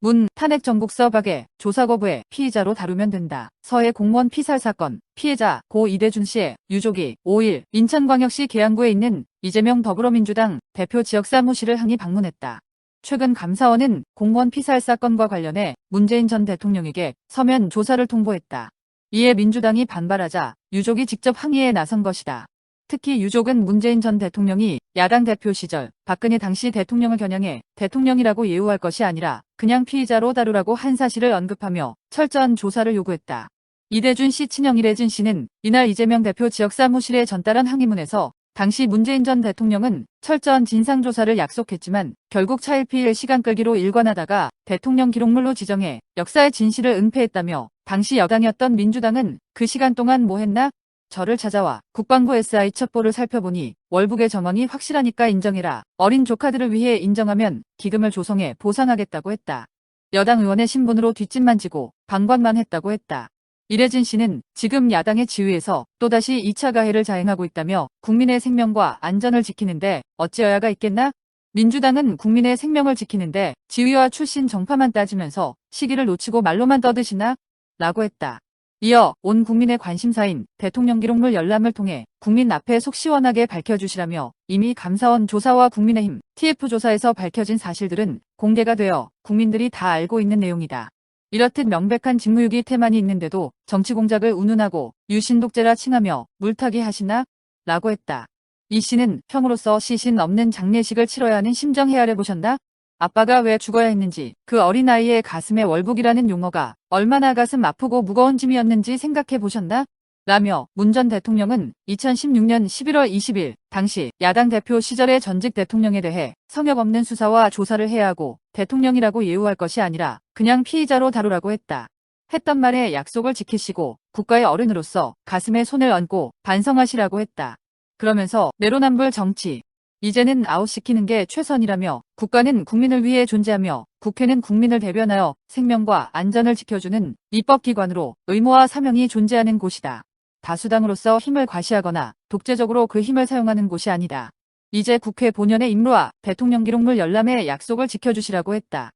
문 탄핵 정국서 박의 조사 거부에 피의자로 다루면 된다. 서해 공무원 피살 사건 피해자 고 이대준 씨의 유족이 5일 인천광역시 계양구에 있는 이재명 더불어민주당 대표 지역 사무실을 항의 방문했다. 최근 감사원은 공무원 피살 사건과 관련해 문재인 전 대통령에게 서면 조사를 통보했다. 이에 민주당이 반발하자 유족이 직접 항의에 나선 것이다. 특히 유족은 문재인 전 대통령이 야당 대표 시절 박근혜 당시 대통령을 겨냥해 대통령이라고 예우할 것이 아니라 그냥 피의자로 다루라고 한 사실을 언급하며 철저한 조사를 요구했다. 이대준 씨 친형 이래진 씨는 이날 이재명 대표 지역 사무실에 전달한 항의문에서 당시 문재인 전 대통령은 철저한 진상조사를 약속했지만 결국 차일피일 시간 끌기로 일관하다가 대통령 기록물로 지정해 역사의 진실을 은폐했다며 당시 여당이었던 민주당은 그 시간 동안 뭐 했나? 저를 찾아와 국방부 SI 첩보를 살펴보니 월북의 정황이 확실하니까 인정해라. 어린 조카들을 위해 인정하면 기금을 조성해 보상하겠다고 했다. 여당 의원의 신분으로 뒷짐만 지고 방관만 했다고 했다. 이래진 씨는 지금 야당의 지위에서 또다시 2차 가해를 자행하고 있다며 국민의 생명과 안전을 지키는데 어찌 여야가 있겠나? 민주당은 국민의 생명을 지키는데 지위와 출신 정파만 따지면서 시기를 놓치고 말로만 떠드시나? 라고 했다. 이어 온 국민의 관심사인 대통령 기록물 열람을 통해 국민 앞에 속 시원하게 밝혀주시라며 이미 감사원 조사와 국민의힘 TF조사에서 밝혀진 사실들은 공개가 되어 국민들이 다 알고 있는 내용이다. 이렇듯 명백한 직무유기 태만이 있는데도 정치 공작을 운운하고 유신독재라 칭하며 물타기 하시나? 라고 했다. 이 씨는 형으로서 시신 없는 장례식을 치러야 하는 심정 헤아려 보셨나? 아빠가 왜 죽어야 했는지 그 어린아이의 가슴에 월북이라는 용어가 얼마나 가슴 아프고 무거운 짐이었는지 생각해 보셨나? 라며 문 전 대통령은 2016년 11월 20일 당시 야당 대표 시절의 전직 대통령에 대해 성역 없는 수사와 조사를 해야 하고 대통령이라고 예우할 것이 아니라 그냥 피의자로 다루라고 했다. 했던 말에 약속을 지키시고 국가의 어른으로서 가슴에 손을 얹고 반성하시라고 했다. 그러면서 내로남불 정치, 이제는 아웃시키는 게 최선이라며 국가는 국민을 위해 존재하며 국회는 국민을 대변하여 생명과 안전을 지켜주는 입법기관으로 의무와 사명이 존재하는 곳이다. 다수당으로서 힘을 과시하거나 독재적으로 그 힘을 사용하는 곳이 아니다. 이제 국회 본연의 임무와 대통령 기록물 열람의 약속을 지켜주시라고 했다.